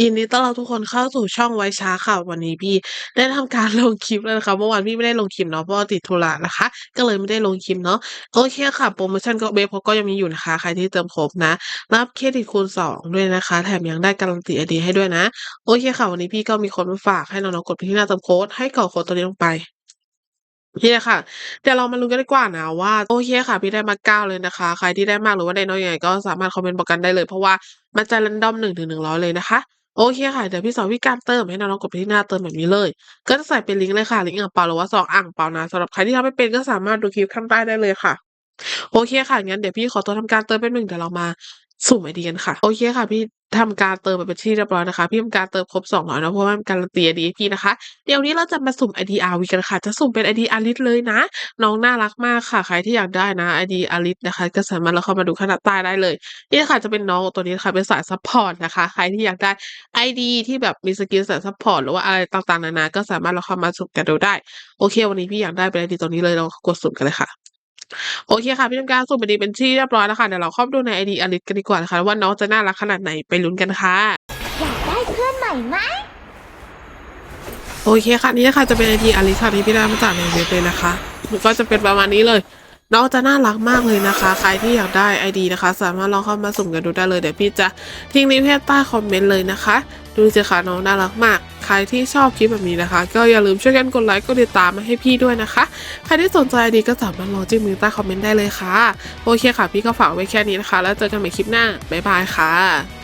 ยินดีต้อนรับทุกคนเข้าสู่ช่องไว้ช้าค่ะวันนี้พี่ได้ทำการลงคลิปแล้วนะคะเมื่อวานพี่ไม่ได้ลงคลิปเนาะเพราะติดธุระนะคะ ก็เลยไม่ได้ลงคลิปเนาะโอเคค่ะโพรโมชั่นก็เบฟเขาก็ยังมีอยู่นะคะ ใครที่เติมครบนะ รับเครดิตคูณ2ด้วยนะคะ แถมยังได้การันตีไอดีให้ด้วยนะ โอเคค่ะ วันนี้พี่ก็มีคดมาฝากให้น้องๆกดไปที่หน้าเติมโค้ดให้กรอกโค้ดตัวนี้ลงไปโอเคค่ะเดี๋ยวเรามาลุ้นกันดีกว่านะว่าโอเคค่ะ พี่ได้มา9เลยนะคะ ใครที่ได้มากหรือว่าได้น้อยยังไงก็สามารถคอมเมนต์บอกกันได้เลย เพราะว่ามันจะ random 1-100เลยนะคะ โอเคค่ะ เดี๋ยวพี่สอนวิธีการเติมให้น้องๆกดไปที่หน้าเติมแบบนี้เลย ก็จะใส่เป็นลิงก์เลยค่ะ ลิงก์อ่างเปาหรือว่าซองอ่างเปานะสำหรับใครที่ทำไม่เป็นก็สามารถดูคลิปข้างใต้ได้เลยค่ะ โอเคค่ะงั้นเดี๋ยวพี่ขอตัวทำการเติมแป๊บหนึ่งเดี๋ยวเรามาสุ่มไอเดีกันค่ะ โอเคค่ะพี่ ทำการเติมไปเป็นที่เรียบร้อยนะคะพี่ทำการเติมครบ200เนะเพราะว่ามันการันตีไอดีให้พี่นะคะ เดี๋ยวนี้เราจะมาสุ่มไอดี RV กันค่ะ จะสุ่มเป็นไอดีอลิสเลยนะ น้องน่ารักมากค่ะ ใครที่อยากได้นะไอดีอลิสนะคะ ก็สามารถเราเข้ามาดูข้างใต้ได้เลย นี่ค่ะจะเป็นน้องตัวนี้ค่ะเป็นสายซัปพอร์ตนะคะ ใครที่อยากได้ไอดีที่แบบมีสกิลสายซัปพอร์ตหรือว่าอะไรต่างๆนานาก็สามารถเราเข้ามาสุ่มกันดูได้ โอเค วันนี้พี่อยากได้เป็นไอดีตัวนี้เลยเรากดสุ่มกันเลยค่ะ โอเคค่ะ พี่ทำการสุ่มไอดีเป็นที่เรียบร้อยแล้วค่ะ เดี๋ยวเราเข้าไปดูในไอดีอลิสกันดีกว่านะคะว่าน้องจะน่ารักขนาดไหนไปลุ้นกันค่ะอยากได้เพื่อนใหม่ไหมโอเคค่ะนี่นะคะจะเป็นไอดีอลิสค่ะที่พี่ได้มาจากในเว็บเลยนะคะมันก็จะเป็นประมาณนี้เลย น้องจะน่ารักมากเลยนะคะ ใครที่อยากได้ไอดีนะคะ สามารถลองเข้ามาสุ่มกันดูได้เลยเดี๋ยวพี่จะทิ้งลิงก์ไว้ใต้คอมเมนต์เลยนะคะ ดูสิคะน้องน่ารักมาก ใครที่ชอบคลิปแบบนี้นะคะ ก็อย่าลืมช่วยกันกดไลค์กดติดตามมาให้พี่ด้วยนะคะ ใครที่สนใจดีก็สามารถลองจิ้มมือใต้คอมเมนต์ได้เลยค่ะ โอเคค่ะ พี่ก็ฝากไว้แค่นี้นะคะ แล้วเจอกันใหม่คลิปหน้าบ๊ายบายค่ะ